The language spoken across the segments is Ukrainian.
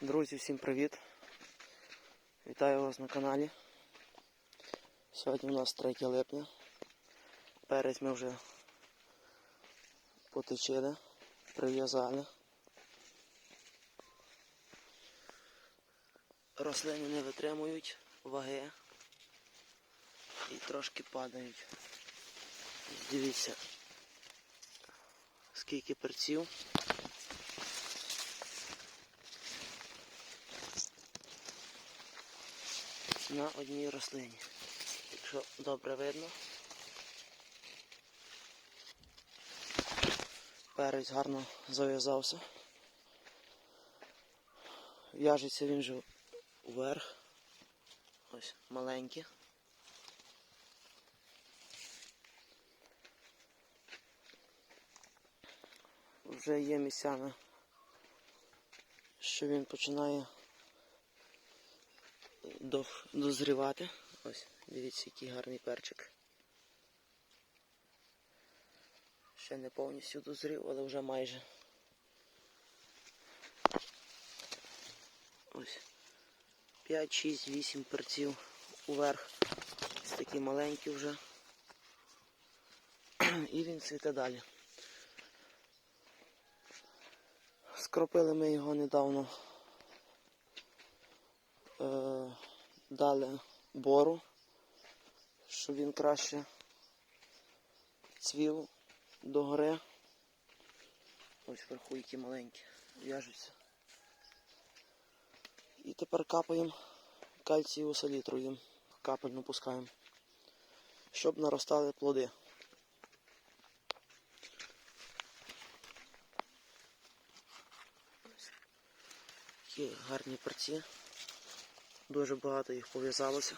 Друзі, всім привіт! Вітаю вас на каналі. Сьогодні у нас 3 липня. Перець ми вже поточили, прив'язали. Рослини не витримують ваги і трошки падають. Дивіться, скільки перців. На одній рослині. Якщо добре видно. Перець гарно зав'язався. В'яжеться він вже вверх. Ось маленький. Вже є місцями, що він починає дозрівати. Ось, дивіться, який гарний перчик. Ще не повністю дозрів, але вже майже. Ось. 5, 6, 8 перців уверх. Ось такі маленькі вже. І він цвіте далі. Скропили ми його недавно. Дали бору, щоб він краще цвів догори. Ось вверху які маленькі в'яжуться. І тепер капаємо кальцієву салітру їм, капельно пускаємо, щоб наростали плоди. Такі гарні перці. Дуже багато їх пов'язалося.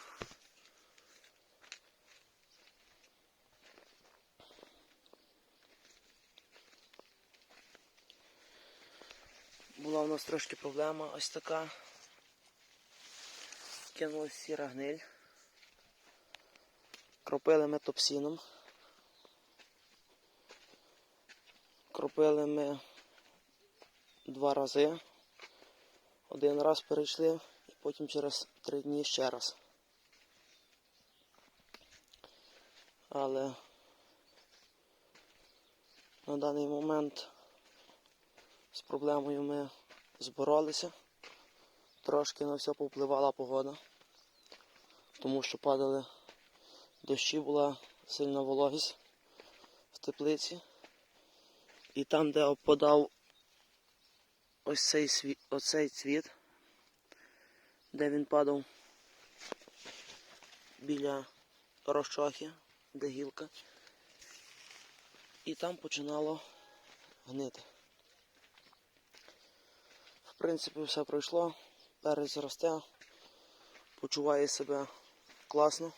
Була у нас трошки проблема ось така. Кинулась сіра гниль. Кропили ми топсіном. Кропили ми два рази. Один раз перейшли потім через три дні ще раз. Але на даний момент з проблемою ми зборолися. Трошки на все повпливала погода, тому що падали дощі, була сильна вологість в теплиці. І там, де опадав ось цей, сві... оцей цвіт, де він падав біля розчохи, де гілка, і там починало гнити. В принципі, все пройшло, перець росте, почуває себе класно.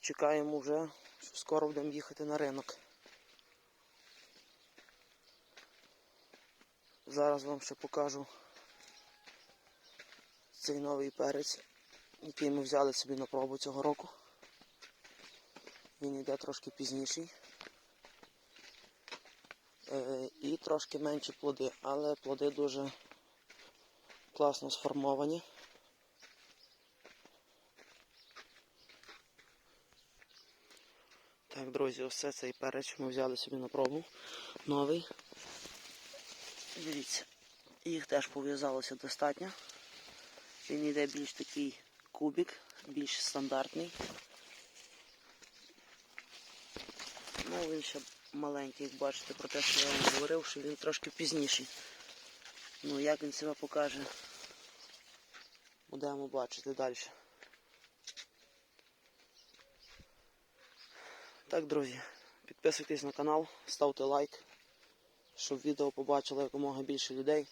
Чекаємо вже, що скоро будемо їхати на ринок. Зараз вам ще покажу цей новий перець, який ми взяли собі на пробу цього року. Він йде трошки пізніший. Е, і трошки менші плоди, але плоди дуже класно сформовані. Так, друзі, ось це цей перець ми взяли собі на пробу. Новий. Дивіться, їх теж пов'язалося достатньо. Він йде більш такий кубик, більш стандартний. Ну, він ще маленький, як бачите, про те, що я вам говорив, що він трошки пізніший. Ну, як він себе покаже, будемо бачити далі. Так, друзі, підписуйтесь на канал, ставте лайк щоб відео побачило якомога більше людей.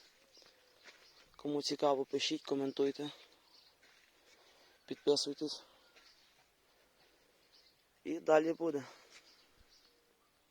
Кому цікаво, пишіть, коментуйте, підписуйтесь. І далі буде.